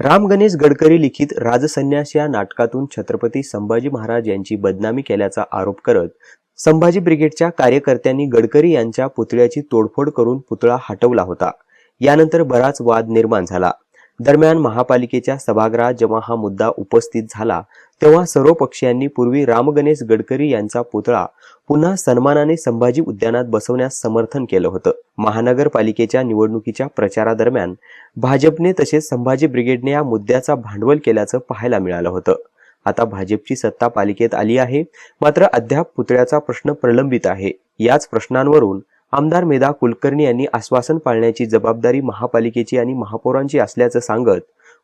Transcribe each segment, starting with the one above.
राम गणेश गडकरी लिखित राजसन्यास या नाटकातून छत्रपती संभाजी महाराज यांची बदनामी केल्याचा आरोप करत संभाजी ब्रिगेडच्या कार्यकर्त्यांनी गडकरी यांच्या पुतळ्याची तोडफोड करून पुतळा हटवला होता. यानंतर बराच वाद निर्माण झाला. दरम्यान महापालिकेच्या सभागृहात जेव्हा हा मुद्दा उपस्थित झाला तेव्हा सर्व पक्षीयांनी पूर्वी रामगणेश गडकरी यांचा पुतळा पुन्हा सन्मानाने संभाजी उद्यानात बसवण्यास समर्थन केलं होतं. महानगरपालिकेच्या निवडणुकीच्या प्रचारादरम्यान भाजपने तसेच संभाजी ब्रिगेडने या मुद्द्याचा भांडवल केल्याचं पाहायला मिळालं होतं. आता भाजपची सत्ता पालिकेत आली आहे मात्र अद्याप पुतळ्याचा प्रश्न प्रलंबित आहे. याच प्रश्नांवरून आमदार मेधा कुलकर्णी यांनी आश्वासन पाळण्याची जबाबदारी महापालिकेची आणि महापौरांची असल्याचं सांगत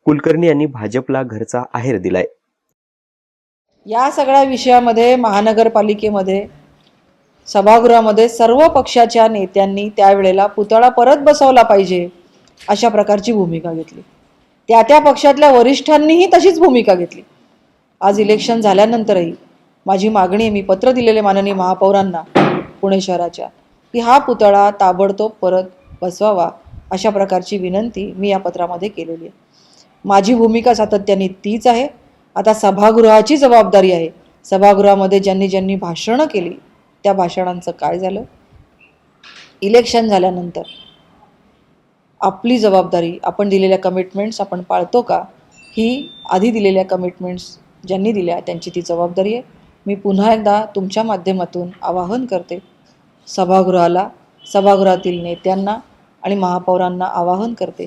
कुलकर्णी यांनी भाजपला घरचा आहेर दिलाय. या सगळ्या विषयामध्ये महानगरपालिकेमध्ये सभागृहामध्ये सर्व पक्षाच्या नेत्यांनी त्यावेळेला पुतळा परत बसवला पाहिजे अशा प्रकारची भूमिका घेतली. त्या त्या पक्षातल्या वरिष्ठांनीही तशीच भूमिका घेतली. आज इलेक्शन झाल्यानंतरही माझी मागणी मी पत्र दिलेले माननीय महापौरांना पुणे शहराच्या. की हा पुतळा ताबडतोब परत बसवावा अशा प्रकारची विनंती मी या पत्रामध्ये केलेली आहे. माझी भूमिका सातत्याने तीच आहे. आता सभागृहाची जबाबदारी आहे. सभागृहामध्ये ज्यांनी ज्यांनी भाषणं केली त्या भाषणांचं काय झालं? इलेक्शन झाल्यानंतर आपली जबाबदारी आपण दिलेल्या कमिटमेंट्स आपण पाळतो का? ही आधी दिलेल्या कमिटमेंट्स ज्यांनी दिल्या त्यांची ती जबाबदारी आहे. मी पुन्हा एकदा तुमच्या माध्यमातून आवाहन करते सभागृहाला सभागृहातील नेत्यांना आणि महापौरांना आवाहन करते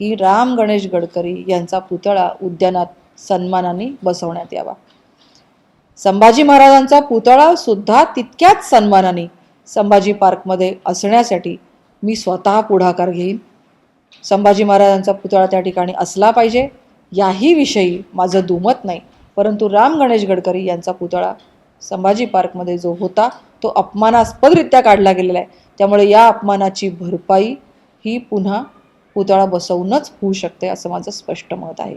की राम गणेश गडकरी यांचा पुतळा उद्यानात सन्मानाने बसवण्यात यावा. संभाजी महाराजांचा पुतळा सुद्धा तितक्याच सन्मानाने संभाजी पार्कमध्ये असण्यासाठी मी स्वतः पुढाकार घेईन. संभाजी महाराजांचा पुतळा त्या ठिकाणी असला पाहिजे याही विषयी माझं दुमत नाही. परंतु राम गणेश गडकरी यांचा पुतळा संभाजी पार्कमध्ये जो होता तो अपमानास्पदरित्या काढला गेलेला आहे. त्यामुळे या अपमानाची भरपाई ही पुन्हा पुतळा बसवूनच होऊ शकते असं माझं स्पष्ट मत आहे.